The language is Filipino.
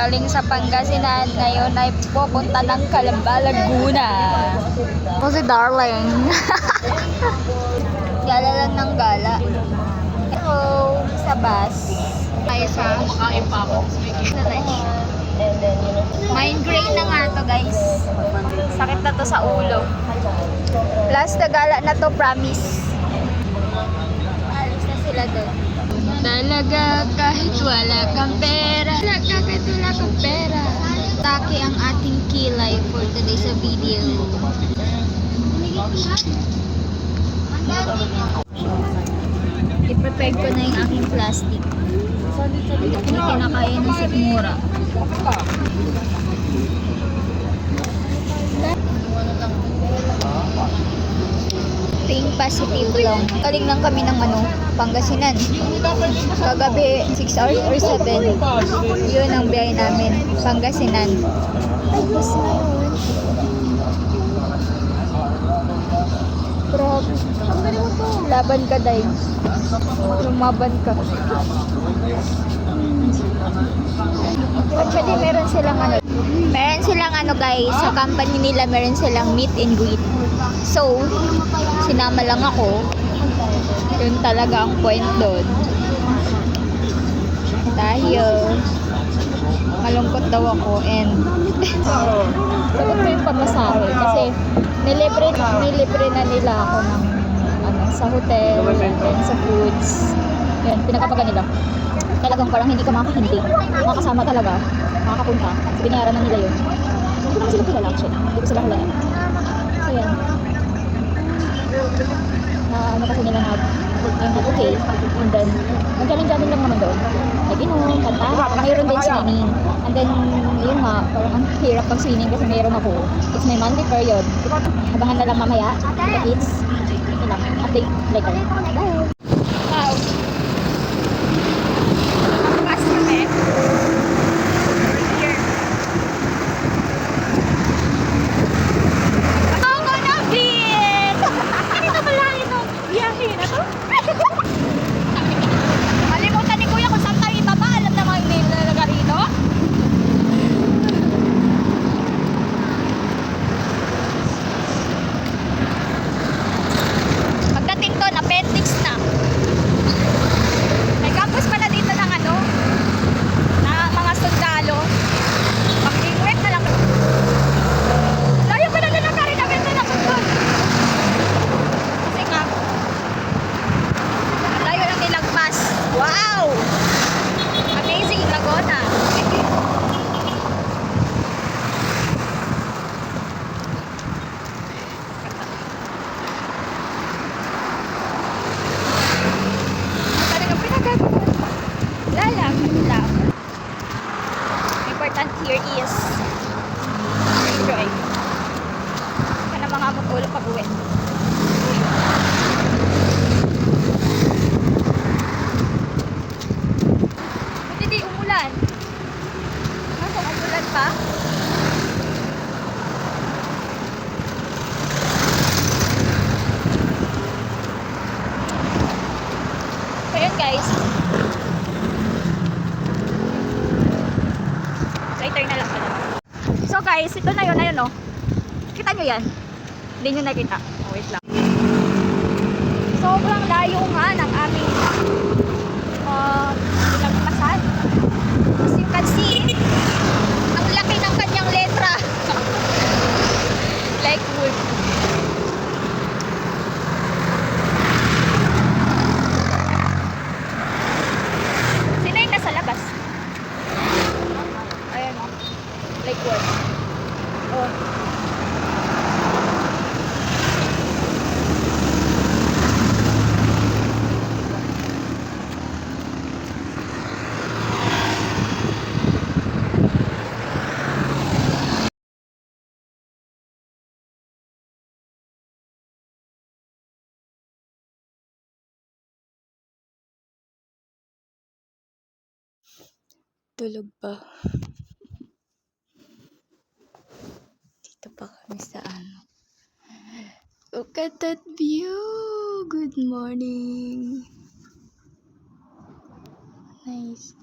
Galing sa Pangasinan, ngayon ay pupunta ng Calamba, Laguna. O si Darling. gala lang ng gala. Hello, sa bus. Tayo sa Kumakain pa ako. Migraine na nga to guys. Sakit na to sa ulo. Last na gala na to, promise. Alis na sila doon. Talaga kahit wala kang pera. Talaga kahit wala kang pera. Taki ang ating kilay for today sa video. I-prepare ko na yung aking plastic. Hindi kinakaya ng sikmura. Think positive lang. Galing lang kami ng ano, Pangasinan. Kagabi, 6 hours or 7. Yun ang biyahe namin. Pangasinan. Na yun. Grabe. Ang galing mo to. Laban ka, Day. Lumaban ka. Actually, meron silang ano, meron silang ano guys, sa company nila meron silang meet and greet. So, sinama lang ako. Yun talaga ang point doon. Tayo. Malungkot daw ako and sagot ko yung pamasahe kasi nilibre, nilibre na nila ako ng ano, sa hotel and sa foods. Yan, pinakapaga nila talagang parang hindi ka makakahindi. Makakasama talaga. Makakapunta. So, binayaran na nila yun. Hindi ko naman sila kilala actually. Hindi ko sila kilala. So, yan. Na ano kasi nila na yung okay. And then, magjamin-jamin lang naman doon. Nag-inom, kanta. Mayroon din swimming. And then, yun nga, parang ang hirap pag swimming kasi mayroon ako. It's my Monday period. Abangan na lang mamaya. The kids. Yun. Update later. Bye! Wow! Guys, ito na yun, ayun no. Kita nyo yan? Hindi nyo nakita. Oh, wait lang. Sobrang layo nga ng aming uh, Tulog pa. Dito pa kami sa ano. Look at that view! Good morning! Nice.